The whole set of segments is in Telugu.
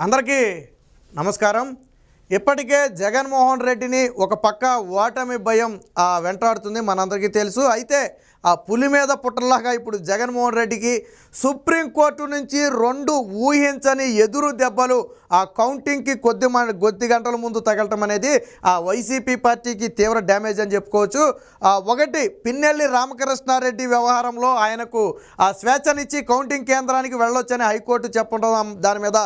అందరికీ నమస్కారం. ఇప్పటికే జగన్మోహన్ రెడ్డిని ఒక పక్క ఓటమి భయం వెంటాడుతుంది మనందరికీ తెలుసు. అయితే ఆ పులి మీద పుట్టలాగా ఇప్పుడు జగన్మోహన్ రెడ్డికి సుప్రీంకోర్టు నుంచి రెండు ఊహించని ఎదురు దెబ్బలు ఆ కౌంటింగ్కి కొద్ది కొద్ది గంటల ముందు తగలటం అనేది ఆ వైసీపీ పార్టీకి తీవ్ర డ్యామేజ్ అని చెప్పుకోవచ్చు. ఒకటి పిన్నెల్లి రామకృష్ణారెడ్డి వ్యవహారంలో ఆయనకు ఆ స్వేచ్ఛనిచ్చి కౌంటింగ్ కేంద్రానికి వెళ్ళొచ్చని హైకోర్టు చెప్పడం దాని మీద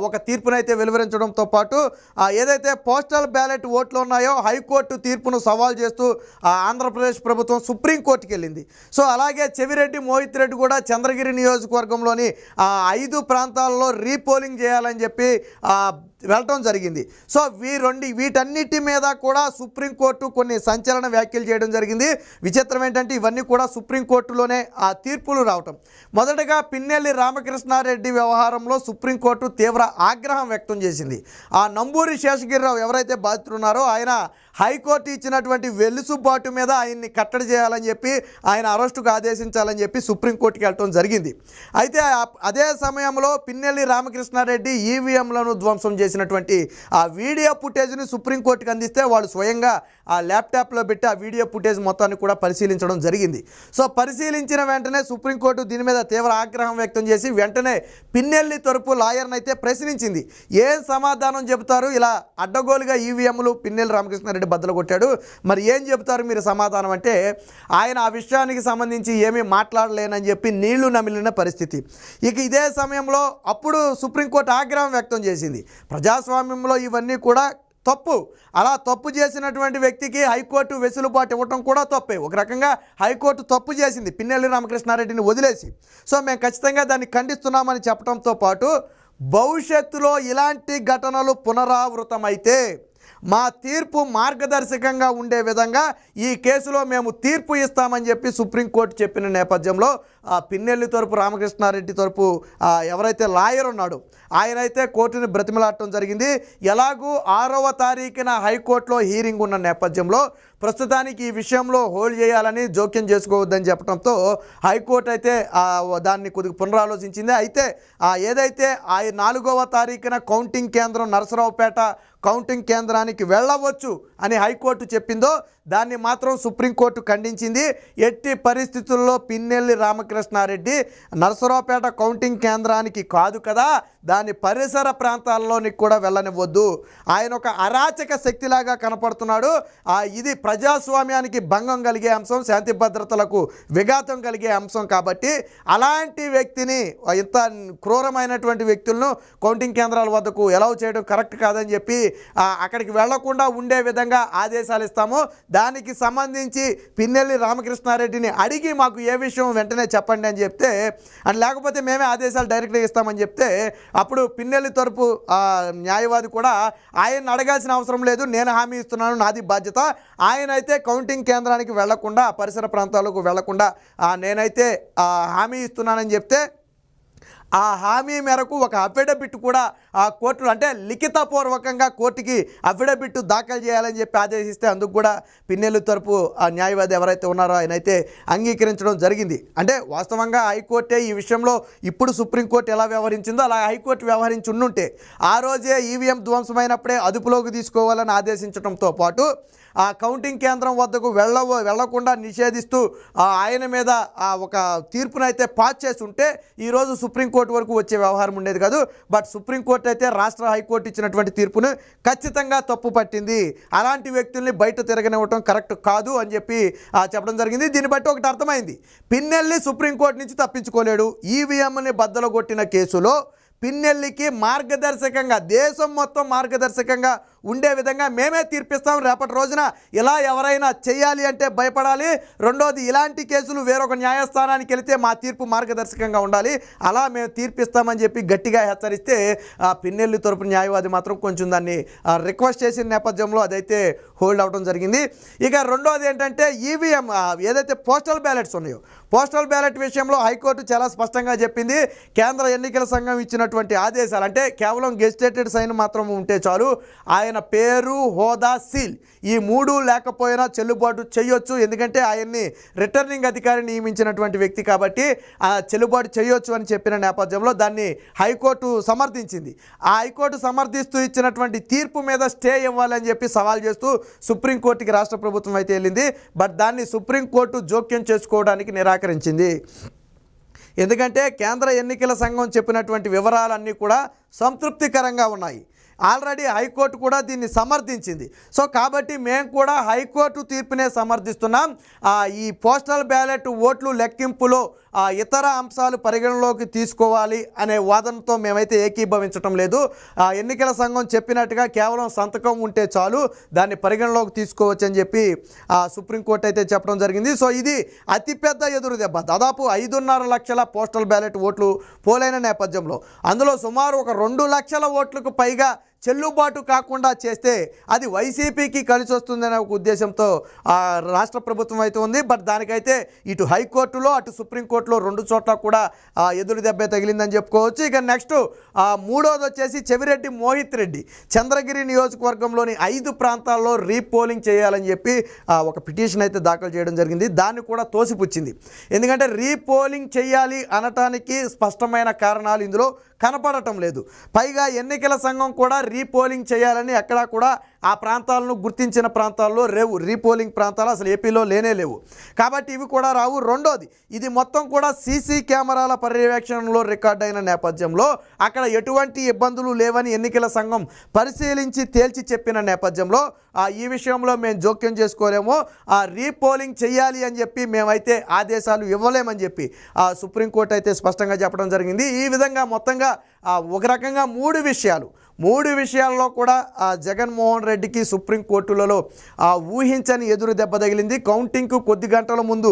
ఒక తీర్పునైతే వెలువరించడంతో పాటు ఆ, ఏదైతే పోస్టల్ బ్యాలెట్ ఓట్లు ఉన్నాయో హైకోర్టు తీర్పును సవాల్ చేస్తూ ఆ, ఆంధ్రప్రదేశ్ ప్రభుత్వం సుప్రీంకోర్టుకి వెళ్ళింది. సో అలాగే చెవిరెడ్డి మోహిత్ రెడ్డి కూడా చంద్రగిరి నియోజకవర్గంలోని ఐదు ప్రాంతాల్లో రీపోలింగ్ చేయాలని చెప్పి వెళ్ళటం జరిగింది. సో వీ రెండు వీటన్నిటి మీద కూడా సుప్రీంకోర్టు కొన్ని సంచలన వ్యాఖ్యలు చేయడం జరిగింది. విచిత్రం ఏంటంటే ఇవన్నీ కూడా సుప్రీంకోర్టులోనే ఆ తీర్పులు రావటం. మొదటగా పిన్నెల్లి రామకృష్ణారెడ్డి వ్యవహారంలో సుప్రీంకోర్టు తీవ్ర ఆగ్రహం వ్యక్తం చేసింది. ఆ నంబూరి శేషగిరిరావు ఎవరైతే బాధితున్నారో ఆయన హైకోర్టు ఇచ్చినటువంటి వెలుసుబాటు మీద ఆయన్ని కట్టడి చేయాలని చెప్పి ఆయన అరెస్టుకు ఆదేశించాలని చెప్పి సుప్రీంకోర్టుకి వెళ్ళటం జరిగింది. అయితే అదే సమయంలో పిన్నెల్లి రామకృష్ణారెడ్డి ఈవీఎంలను ధ్వంసం చేసినటువంటి ఆ వీడియో ఫుటేజ్ని సుప్రీంకోర్టుకి అందిస్తే వాళ్ళు స్వయంగా ఆ ల్యాప్టాప్లో పెట్టి ఆ వీడియో ఫుటేజ్ మొత్తాన్ని కూడా పరిశీలించడం జరిగింది. సో పరిశీలించిన వెంటనే సుప్రీంకోర్టు దీని మీద తీవ్ర ఆగ్రహం వ్యక్తం చేసి వెంటనే పిన్నెల్లి తరపు లాయర్ని అయితే ప్రశ్నించింది. ఏం సమాధానం చెబుతారు? ఇలా అడ్డగోలుగా ఈవీఎంలు పిన్నెల్లి రామకృష్ణారెడ్డి బద్దలు కొట్టాడు. మరి ఏం చెబుతారు మీరు సమాధానం అంటే ఆయన ఆ విషయానికి సంబంధించి ఏమీ మాట్లాడలేనని చెప్పి నీళ్ళు నమిలిన పరిస్థితి. ఇక ఇదే సమయంలో అప్పుడు సుప్రీంకోర్టు ఆగ్రహం వ్యక్తం చేసింది. ప్రజాస్వామ్యంలో ఇవన్నీ కూడా తప్పు. అలా తప్పు చేసినటువంటి వ్యక్తికి హైకోర్టు వెసులుబాటు ఇవ్వటం కూడా తప్పే. ఒక రకంగా హైకోర్టు తప్పు చేసింది. పిన్నెల్లి రామకృష్ణారెడ్డిని వదిలేసి. సో మేము ఖచ్చితంగా దాన్ని ఖండిస్తున్నామని చెప్పడంతో పాటు భవిష్యత్తులో ఇలాంటి ఘటనలు పునరావృతమైతే మా తీర్పు మార్గదర్శకంగా ఉండే విధంగా ఈ కేసులో మేము తీర్పు ఇస్తామని చెప్పి సుప్రీంకోర్టు చెప్పిన నేపథ్యంలో ఆ పిన్నెల్లి తరపు రామకృష్ణారెడ్డి తరపు ఎవరైతే లాయర్ ఉన్నాడో ఆయన అయితే కోర్టుని బ్రతిమలాడటం జరిగింది. ఎలాగూ ఆరవ తారీఖున హైకోర్టులో హీరింగ్ ఉన్న నేపథ్యంలో ప్రస్తుతానికి ఈ విషయంలో హోల్డ్ చేయాలని జోక్యం చేసుకోవద్దని చెప్పడంతో హైకోర్టు అయితే దాన్ని కొద్దిగా పునరాలోచించింది. అయితే ఏదైతే ఆ నాలుగవ తారీఖున కౌంటింగ్ కేంద్రం నరసరావుపేట కౌంటింగ్ కేంద్రానికి వెళ్ళవచ్చు అని హైకోర్టు చెప్పిందో దాన్ని మాత్రం సుప్రీంకోర్టు ఖండించింది. ఎట్టి పరిస్థితుల్లో పిన్నెల్లి రామకృష్ణారెడ్డి నరసరావుపేట కౌంటింగ్ కేంద్రానికి కాదు కదా దాని పరిసర ప్రాంతాల్లోనికి కూడా వెళ్ళనివ్వద్దు. ఆయన ఒక అరాచక శక్తిలాగా కనపడుతున్నాడు. ఇది ప్రజాస్వామ్యానికి భంగం కలిగే అంశం శాంతి భద్రతలకు విఘాతం కలిగే అంశం కాబట్టి అలాంటి వ్యక్తిని ఇంత క్రూరమైనటువంటి వ్యక్తులను కౌంటింగ్ కేంద్రాల వద్దకు ఎలవ్ చేయడం కరెక్ట్ కాదని చెప్పి అక్కడికి వెళ్ళకుండా ఉండే విధంగా ఆదేశాలు ఇస్తాము. దానికి సంబంధించి పిన్నెల్లి రామకృష్ణారెడ్డిని అడిగి మాకు ఏ విషయం వెంటనే చెప్పండి అని చెప్తే అండ్ లేకపోతే మేమే ఆదేశాలు డైరెక్ట్గా ఇస్తామని చెప్తే అప్పుడు పిన్నెల్లి తరపు న్యాయవాది కూడా ఆయన అడగాల్సిన అవసరం లేదు నేను హామీ ఇస్తున్నాను నాది బాధ్యత. ఆయన అయితే కౌంటింగ్ కేంద్రానికి వెళ్ళకుండా పరిసర ప్రాంతాలకు వెళ్ళకుండా నేనైతే హామీ ఇస్తున్నానని చెప్తే ఆ హామీ మేరకు ఒక అఫిడవిట్ కూడా ఆ కోర్టులో అంటే లిఖితపూర్వకంగా కోర్టుకి అఫిడవిట్ దాఖలు చేయాలని చెప్పి ఆదేశిస్తే అందుకు కూడా పిన్నెల్లు తరపు ఆ న్యాయవాది ఎవరైతే ఉన్నారో ఆయన అయితే అంగీకరించడం జరిగింది. అంటే వాస్తవంగా హైకోర్టే ఈ విషయంలో ఇప్పుడు సుప్రీంకోర్టు ఎలా వ్యవహరించిందో అలా హైకోర్టు వ్యవహరించి ఉండుంటే ఆ రోజే ఈవీఎం ధ్వంసమైనప్పుడే అదుపులోకి తీసుకోవాలని ఆదేశించడంతో పాటు ఆ కౌంటింగ్ కేంద్రం వద్దకు వెళ్ళ వెళ్ళకుండా నిషేధిస్తూ ఆ ఆయన మీద ఆ ఒక తీర్పునైతే పాస్ చేసి ఉంటే ఈరోజు సుప్రీంకోర్టు వరకు వచ్చే వ్యవహారం ఉండేది కాదు. బట్ సుప్రీంకోర్టు అయితే రాష్ట్ర హైకోర్టు ఇచ్చినటువంటి తీర్పును ఖచ్చితంగా తప్పు పట్టింది. అలాంటి వ్యక్తుల్ని బయట తిరగనివ్వటం కరెక్ట్ కాదు అని చెప్పి ఆ, చెప్పడం జరిగింది. దీన్ని బట్టి ఒకటి అర్థమైంది. పిన్నెల్ని సుప్రీంకోర్టు నుంచి తప్పించుకోలేడు. ఈవీఎంని బద్దలు కొట్టిన కేసులో పిన్నెల్లికి మార్గదర్శకంగా దేశం మొత్తం మార్గదర్శకంగా ఉండే విధంగా మేమే తీర్పిస్తాం. రేపటి రోజున ఇలా ఎవరైనా చేయాలి అంటే భయపడాలి. రెండోది ఇలాంటి కేసులు వేరొక న్యాయస్థానానికి వెళితే మా తీర్పు మార్గదర్శకంగా ఉండాలి. అలా మేము తీర్పిస్తామని చెప్పి గట్టిగా హెచ్చరిస్తే ఆ పిన్నెల్లి తరపు న్యాయవాది మాత్రం కొంచెం దాన్ని ఆ, రిక్వెస్ట్ చేసిన నేపథ్యంలో అదైతే హోల్డ్ అవడం జరిగింది. ఇక రెండోది ఏంటంటే ఈవీఎం ఏదైతే పోస్టల్ బ్యాలెట్స్ ఉన్నాయో పోస్టల్ బ్యాలెట్ విషయంలో హైకోర్టు చాలా స్పష్టంగా చెప్పింది. కేంద్ర ఎన్నికల సంఘం ఇచ్చిన ఇచ్చినటువంటి ఆదేశాలు అంటే కేవలం గెజిటేటెడ్ సైన్ మాత్రం ఉంటే చాలు. ఆయన పేరు హోదా సీల్. ఈ మూడు లేకపోయినా చెల్లుబాటు చేయొచ్చు. ఎందుకంటే ఆయన్ని రిటర్నింగ్ అధికారిని నియమించినటువంటి వ్యక్తి కాబట్టి ఆ చెల్లుబాటు చేయొచ్చు అని చెప్పిన నేపథ్యంలో దాన్ని హైకోర్టు సమర్థించింది. ఆ హైకోర్టు సమర్థిస్తూ ఇచ్చినటువంటి తీర్పు మీద స్టే ఇవ్వాలని చెప్పి సవాల్ చేస్తూ సుప్రీంకోర్టుకి రాష్ట్ర ప్రభుత్వం అయితే వెళ్ళింది. బట్ దాన్ని సుప్రీంకోర్టు జోక్యం చేసుకోవడానికి నిరాకరించింది. ఎందుకంటే కేంద్ర ఎన్నికల సంఘం చెప్పినటువంటి వివరాలన్నీ కూడా సంతృప్తికరంగా ఉన్నాయి. ఆల్రెడీ హైకోర్టు కూడా దీన్ని సమర్థించింది. సో కాబట్టి మేము కూడా హైకోర్టు తీర్పునే సమర్థిస్తున్నాం. ఈ పోస్టల్ బ్యాలెట్ ఓట్లు లెక్కింపులో ఇతర అంశాలు పరిగణలోకి తీసుకోవాలి అనే వాదనతో మేమైతే ఏకీభవించటం లేదు. ఆ, ఎన్నికల సంఘం చెప్పినట్టుగా కేవలం సంతకం ఉంటే చాలు దాన్ని పరిగణలోకి తీసుకోవచ్చు అని చెప్పి ఆ, సుప్రీంకోర్టు అయితే చెప్పడం జరిగింది. సో ఇది అతిపెద్ద ఎదురు దెబ్బ. దాదాపు ఐదున్నర లక్షల పోస్టల్ బ్యాలెట్ ఓట్లు పోలైన నేపథ్యంలో అందులో సుమారు ఒక రెండు లక్షల ఓట్లకు పైగా చెల్లుబాటు కాకుండా చేస్తే అది వైసీపీకి కలిసి వస్తుందనే ఒక ఉద్దేశంతో రాష్ట్ర ప్రభుత్వం అయితే ఉంది. బట్ దానికైతే ఇటు హైకోర్టులో అటు సుప్రీంకోర్టులో రెండు చోట్ల కూడా ఆ, ఎదురు దెబ్బే తగిలిందని చెప్పుకోవచ్చు. ఇక నెక్స్ట్ మూడోది వచ్చేసి చెవిరెడ్డి మోహిత్ రెడ్డి. చంద్రగిరి నియోజకవర్గంలోని ఐదు ప్రాంతాల్లో రీపోలింగ్ చేయాలని చెప్పి ఒక పిటిషన్ అయితే దాఖలు చేయడం జరిగింది. దాన్ని కూడా తోసిపుచ్చింది. ఎందుకంటే రీపోలింగ్ చేయాలి అనటానికి స్పష్టమైన కారణాలు ఇందులో కనపడటం లేదు. పైగా ఎన్నికల సంఘం కూడా రీపోలింగ్ చేయాలని ఎక్కడా కూడా ఆ ప్రాంతాలను గుర్తించిన ప్రాంతాల్లో రేవు రీపోలింగ్ ప్రాంతాలు అసలు ఏపీలో లేనే లేవు. కాబట్టి ఇవి కూడా రావు. రెండోది ఇది మొత్తం కూడా సీసీ కెమెరాల పర్యవేక్షణలో రికార్డ్ అయిన నేపథ్యంలో అక్కడ ఎటువంటి ఇబ్బందులు లేవని ఎన్నికల సంఘం పరిశీలించి తేల్చి చెప్పిన నేపథ్యంలో ఆ, ఈ విషయంలో మేము జోక్యం చేసుకోలేము. ఆ రీపోలింగ్ చేయాలి అని చెప్పి మేమైతే ఆదేశాలు ఇవ్వలేమని చెప్పి ఆ సుప్రీంకోర్టు అయితే స్పష్టంగా చెప్పడం జరిగింది. ఈ విధంగా మొత్తంగా రకంగా ఒక రకంగా మూడు విషయాలు. మూడు విషయాల్లో కూడా ఆ జగన్మోహన్ రెడ్డికి సుప్రీంకోర్టులలో ఆ ఊహించని ఎదురు దెబ్బ తగిలింది. కౌంటింగ్కు కొద్ది గంటల ముందు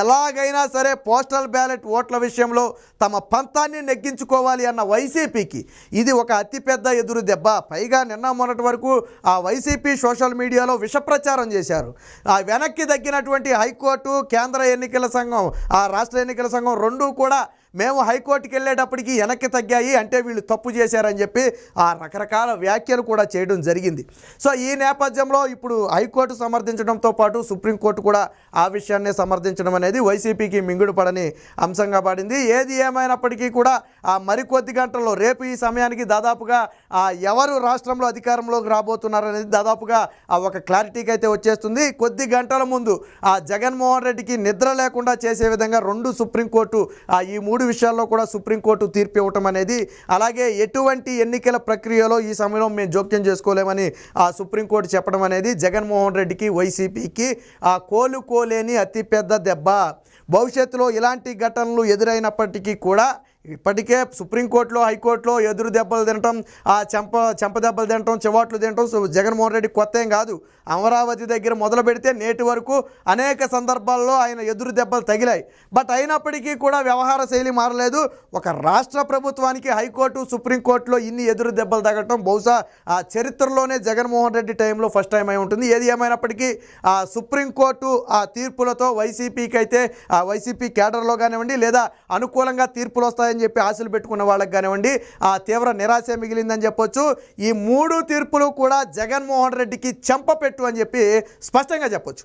ఎలాగైనా సరే పోస్టల్ బ్యాలెట్ ఓట్ల విషయంలో తమ పంతాన్ని నెగ్గించుకోవాలి అన్న వైసీపీకి ఇది ఒక అతిపెద్ద ఎదురు దెబ్బ. పైగా నిన్న మొన్నటి వరకు ఆ వైసీపీ సోషల్ మీడియాలో విష ప్రచారం చేశారు. ఆ వెనక్కి తగ్గినటువంటి హైకోర్టు కేంద్ర ఎన్నికల సంఘం ఆ రాష్ట్ర ఎన్నికల సంఘం రెండూ కూడా మేము హైకోర్టుకి వెళ్ళేటప్పటికి వెనక్కి తగ్గాయి అంటే వీళ్ళు తప్పు చేశారని చెప్పి ఆ రకరకాల వ్యాఖ్యలు కూడా చేయడం జరిగింది. సో ఈ నేపథ్యంలో ఇప్పుడు హైకోర్టు సమర్థించడంతో పాటు సుప్రీంకోర్టు కూడా ఆ విషయాన్ని సమర్థించడం అనేది వైసీపీకి మింగుడుపడని అంశంగా పడింది. ఏది ఏమైనప్పటికీ కూడా ఆ మరికొద్ది గంటల్లో రేపు ఈ సమయానికి దాదాపుగా ఆ ఎవరు రాష్ట్రంలో అధికారంలోకి రాబోతున్నారు అనేది దాదాపుగా ఆ ఒక క్లారిటీకి అయితే వచ్చేస్తుంది. కొద్ది గంటల ముందు ఆ జగన్మోహన్ రెడ్డికి నిద్ర లేకుండా చేసే విధంగా రెండు సుప్రీంకోర్టు ఆ ఈ మూడు విషయాల్లో కూడా సుప్రీంకోర్టు తీర్పు ఇవ్వటం అనేది అలాగే ఎటువంటి ఎన్నికల ప్రక్రియలో ఈ సమయంలో మేము జోక్యం చేసుకోలేమని ఆ సుప్రీంకోర్టు చెప్పడం అనేది జగన్మోహన్ రెడ్డికి వైసీపీకి ఆ కోలుకోలేని అతిపెద్ద దెబ్బ. భవిష్యత్తులో ఇలాంటి ఘటనలు ఎదురైనప్పటికీ కూడా ఇప్పటికే సుప్రీంకోర్టులో హైకోర్టులో ఎదురు దెబ్బలు తినటం ఆ చెంప చెంప దెబ్బలు తినటం చివాట్లు తినటం జగన్మోహన్ రెడ్డి కొత్త ఏం కాదు. అమరావతి దగ్గర మొదలు పెడితే నేటి వరకు అనేక సందర్భాల్లో ఆయన ఎదురు దెబ్బలు తగిలాయి. బట్ అయినప్పటికీ కూడా వ్యవహార శైలి మారలేదు. ఒక రాష్ట్ర ప్రభుత్వానికి హైకోర్టు సుప్రీంకోర్టులో ఇన్ని ఎదురు దెబ్బలు తగలటం బహుశా ఆ చరిత్రలోనే జగన్మోహన్ రెడ్డి టైంలో ఫస్ట్ టైం అయి ఉంటుంది. ఏది ఏమైనప్పటికీ ఆ సుప్రీంకోర్టు ఆ తీర్పులతో వైసీపీకి అయితే ఆ వైసీపీ కేడర్లో కానివ్వండి లేదా అనుకూలంగా తీర్పులు వస్తాయి వస్తాయని చెప్పి ఆశలు పెట్టుకున్న వాళ్ళకి కానివ్వండి ఆ తీవ్ర నిరాశ మిగిలిందని చెప్పొచ్చు. ఈ మూడు తీర్పులు కూడా జగన్మోహన్ రెడ్డికి చెంపపెట్టు అని చెప్పి స్పష్టంగా చెప్పొచ్చు.